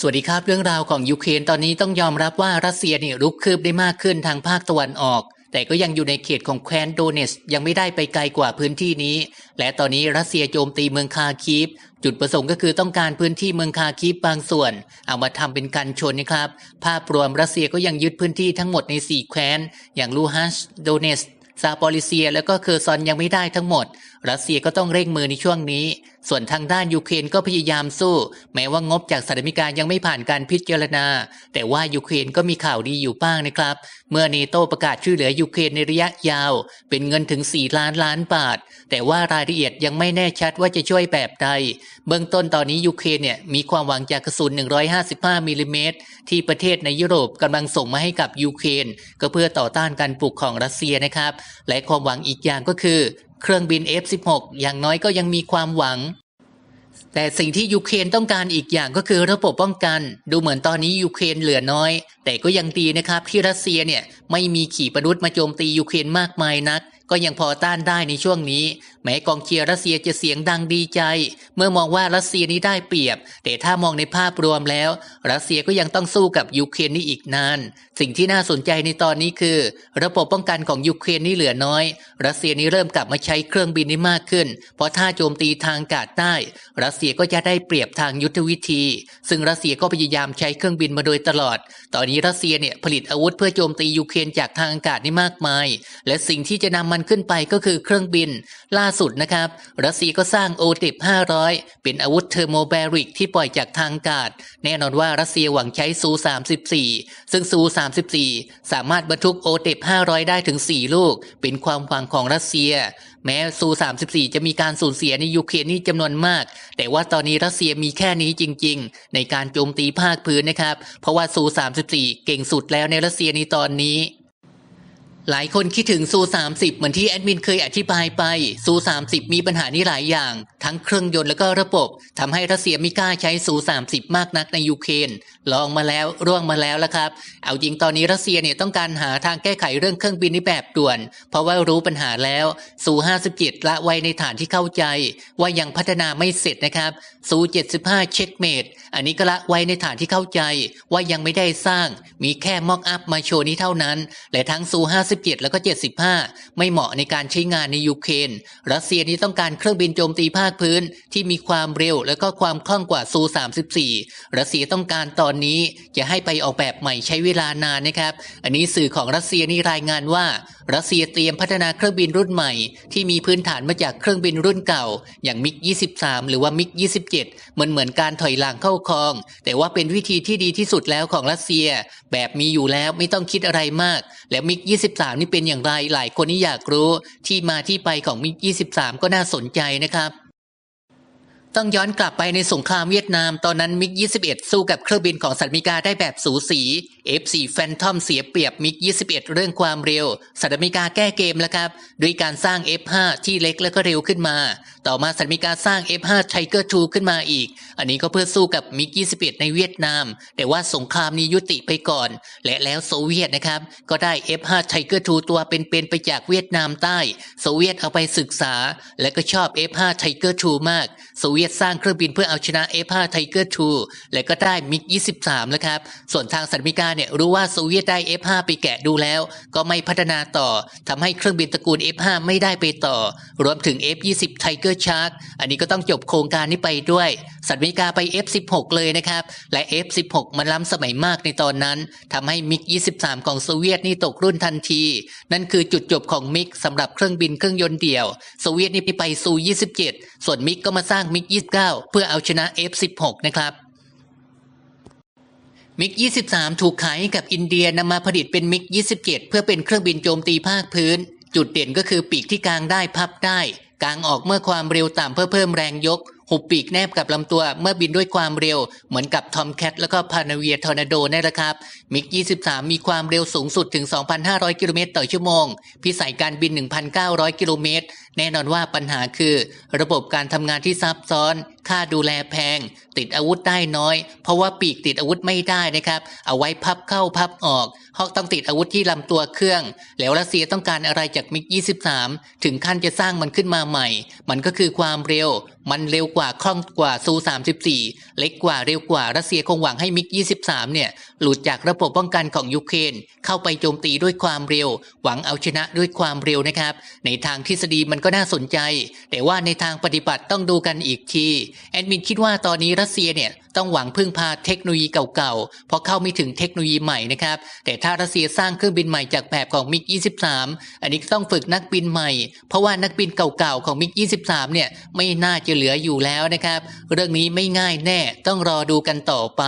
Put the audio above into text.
สวัสดีครับเรื่องราวของยูเครนตอนนี้ต้องยอมรับว่ารัสเซียเนี่ยรุกคืบได้มากขึ้นทางภาคตะวันออก แต่ก็ยังอยู่ในเขตของแคว้นโดเนสยังไม่ได้ไปไกลกว่าพื้นที่นี้ และตอนนี้รัสเซียโจมตีเมืองคาคีฟจุดประสงค์ก็คือต้องการพื้นที่เมืองคาคีฟบางส่วน เอามาทำเป็นกันชนนะครับ ภาพรวมรัสเซียก็ยังยึดพื้นที่ทั้งหมดใน 4 แคว้น อย่างลูฮันสโดเนสซาปอริเซีย แล้วก็เคอร์ซอนยังไม่ได้ทั้งหมด รัสเซียก็ต้องเร่งมือในช่วงนี้ ส่วนทางด้านยูเครนก็พยายามสู้ แม้ว่างบจากสหรัฐอเมริกายังไม่ผ่านการพิจารณา แต่ว่ายูเครนก็มีข่าวดีอยู่บ้างนะครับ เมื่อเนโตประกาศช่วยเหลือยูเครนในระยะยาว เป็นเงินถึง 4 ล้านล้านบาท แต่ว่ารายละเอียดยังไม่แน่ชัดว่าจะช่วยแบบใด เบื้องต้นตอนนี้ยูเครนเนี่ยมีความหวังจากกระสุน 155 มิลลิเมตรที่ประเทศในยุโรปกำลังส่งมาให้กับยูเครนก็เพื่อต่อต้านการปลุกของรัสเซียนะครับ และความหวังอีกอย่างก็คือ เครื่องบิน F16 อย่างน้อยก็ยังมีความหวัง แต่สิ่งที่ยูเครนต้องการอีกอย่างก็คือระบบป้องกัน ดูเหมือนตอนนี้ยูเครนเหลือน้อย แต่ก็ยังดีนะครับที่รัสเซียเนี่ยไม่มีขี่ปนาวุธมาโจมตียูเครนมากมายนัก ก็ยังพอต้านได้ในช่วงนี้ แม้กองเชียร์รัสเซียจะเสียงดังดีใจ เมื่อมองว่ารัสเซียนี้ได้เปรียบ แต่ถ้ามองในภาพรวมแล้ว รัสเซียก็ยังต้องสู้กับยูเครนนี่อีกนาน สิ่งที่น่าสนใจในตอนนี้คือ ระบบป้องกันของยูเครนนี่เหลือน้อย รัสเซียนี้เริ่มกลับมาใช้เครื่องบินนี้มากขึ้น เพราะถ้าโจมตีทางอากาศได้ รัสเซียก็จะได้เปรียบทางยุทธวิธี ซึ่งรัสเซียก็พยายามใช้เครื่องบินมาโดยตลอด ตอนนี้รัสเซียเนี่ยผลิตอาวุธเพื่อโจมตียูเครนจากทางอากาศนี่มากมาย และสิ่งที่จะนำมันขึ้นไปก็คือเครื่องบิน ล่าสุดนะครับ รัสเซียก็สร้างโอติป500 เป็นอาวุธเทอร์โมแบริกที่ปล่อยจากทางอากาศ แน่นอนว่ารัสเซียหวังใช้ซู 34 ซึ่งซู 34 สามารถบรรทุกโอติป500 ได้ถึง 4 ลูก เป็นความหวังของรัสเซีย แม้ซู 34 จะมีการสูญเสียในยูเครนนี่จำนวนมาก แต่ว่าตอนนี้รัสเซียมีแค่นี้จริง ๆ ในการโจมตีภาคพื้นนะครับ เพราะว่าซู 34 เก่งสุดแล้วในรัสเซียในตอนนี้ หลายคนคิดถึงซู30 เหมือนที่แอดมินเคยอธิบายไปซู30 มีปัญหานี้หลายอย่าง ทั้งเครื่องยนต์และก็ระบบทำให้รัสเซียไม่กล้าใช้ซู30 มากนักในยูเครนลองมาแล้วร่วงมาแล้วละครับ เอาจริงตอนนี้รัสเซียเนี่ยต้องการหาทางแก้ไขเรื่องเครื่องบินในแบบด่วน เพราะว่ารู้ปัญหาแล้วซู57 ละไว้ในฐานที่เข้าใจ ว่ายังพัฒนาไม่เสร็จนะครับซู75 เช็คเมดอันนี้ก็ละไว้ในฐานที่เข้าใจ ว่ายังไม่ได้สร้าง มีแค่มอกอัพมาโชว์นี้เท่านั้น และทั้งซู57 แล้วก็ 75 ไม่เหมาะในการใช้งานในยูเครน รัสเซียนี้ต้องการเครื่องบินโจมตีภาคพื้นที่มีความเร็วและก็ความคล่องกว่าซู 34 รัสเซียต้องการตอนนี้จะให้ไปออกแบบใหม่ใช้เวลานานนะครับ อันนี้สื่อของรัสเซียนี่รายงานว่ารัสเซียเตรียมพัฒนาเครื่องบินรุ่นใหม่ ที่มีพื้นฐานมาจากเครื่องบินรุ่นเก่า อย่างมิก 23 หรือว่ามิก 27 เหมือนเหมือนการถอยหลังเข้าคลอง แต่ว่าเป็นวิธีที่ดีที่สุดแล้วของรัสเซีย แบบมีอยู่แล้วไม่ต้องคิดอะไรมาก แล้วมิก 23 นี่เป็นอย่างไรหลายคนนี่อยากรู้ ที่มาที่ไปของมิก 23 ก็น่าสนใจนะครับ ต้องย้อนกลับไปในสงครามเวียดนามตอนนั้นมิก 21 สู้กับเครื่องบินของสหรัฐอเมริกาได้แบบสูสี F4 Phantom เสียเปรียบมิก 21 เรื่องความเร็วสหรัฐอเมริกาแก้เกมแล้วครับด้วยการสร้าง F5 ที่เล็กและก็เร็วขึ้นมา ต่อมาสหรัฐอเมริกาสร้าง F5 Tiger II ขึ้นมาอีก อันนี้ก็เพื่อสู้กับมิก 21 ในเวียดนาม แต่ว่าสงครามนี้ยุติไปก่อน และแล้วโซเวียตนะครับก็ได้ F5 Tiger II ตัวเป็นๆไปจากเวียดนามใต้ โซเวียตเอาไปศึกษา และก็ชอบ F5 Tiger II มากโซเวียตสร้างเครื่องบินเพื่อเอาชนะ F5 Tiger II และก็ได้มิก 23 แล้วครับ ส่วนทางสหรัฐอเมริกาเนี่ยรู้ว่าโซเวียตได้ F5 ไปแกะดูแล้ว ก็ไม่พัฒนาต่อทำให้เครื่องบินตระกูล F5 ไม่ได้ไปต่อ รวมถึง F20 Tiger Shark อันนี้ก็ต้องจบโครงการนี้ไปด้วยสหรัฐอเมริกาไป F16 เลยนะครับ และ F16 มันล้ำสมัยมากในตอนนั้นทำให้มิก 23 ของโซเวียตนี่ตกรุ่นทันที นั่นคือจุดจบของมิกสำหรับเครื่องบินเครื่องยนต์เดี่ยว โซเวียตนี่ไปซู 27 ส่วนมิกก็มาสร้างมิก29 เพื่อเอาชนะ F16 นะครับมิก 23 ถูกขายให้กับอินเดียนำมาผลิตเป็นมิก 27 เพื่อเป็นเครื่องบินโจมตีภาคพื้น จุดเด่นก็คือปีกที่กางได้พับได้กางออกเมื่อความเร็วต่ำเพื่อเพิ่มแรงยก หุบปีกแนบกับลำตัวเมื่อบินด้วยความเร็ว เหมือนกับทอมแคทแล้วก็พานาเวียทอร์นาโดนี่แหละครับ มิก 23 มีความเร็วสูงสุดถึง 2,500 กิโลเมตรต่อชั่วโมง พิสัยการบิน 1,900 กิโลเมตร แน่นอนว่าปัญหาคือ ระบบการทำงานที่ซับซ้อน ค่าดูแลแพง ติดอาวุธได้น้อย เพราะว่าปีกติดอาวุธไม่ได้นะครับ เอาไว้พับเข้าพับออกฮอกต้องติดอาวุธที่ลำตัวเครื่อง แล้วรัสเซียต้องการอะไรจากมิก 23 ถึงขั้นจะสร้างมันขึ้นมาใหม่ มันก็คือความเร็ว มันเร็วกว่าคล่องกว่าซู 34 เล็กกว่าเร็วกว่ารัสเซียคงหวังให้มิก 23 เนี่ย หลุดจากระบบป้องกันของยูเครนเข้าไปโจมตีด้วยความเร็ว หวังเอาชนะด้วยความเร็วนะครับ ในทางทฤษฎีมันก็น่าสนใจ แต่ว่าในทางปฏิบัติต้องดูกันอีกที แอดมินคิดว่าตอนนี้รัสเซียเนี่ยต้องหวังพึ่งพาเทคโนโลยีเก่าๆ เพราะเข้าไม่ถึงเทคโนโลยีใหม่นะครับ แต่ถ้ารัสเซียสร้างเครื่องบินใหม่จากแบบของมิก 23 อันนี้ต้องฝึกนักบินใหม่ เพราะว่านักบินเก่าๆ ของมิก 23 เนี่ยไม่น่าจะเหลืออยู่แล้วนะครับ เรื่องนี้ไม่ง่ายแน่ต้องรอดูกันต่อไป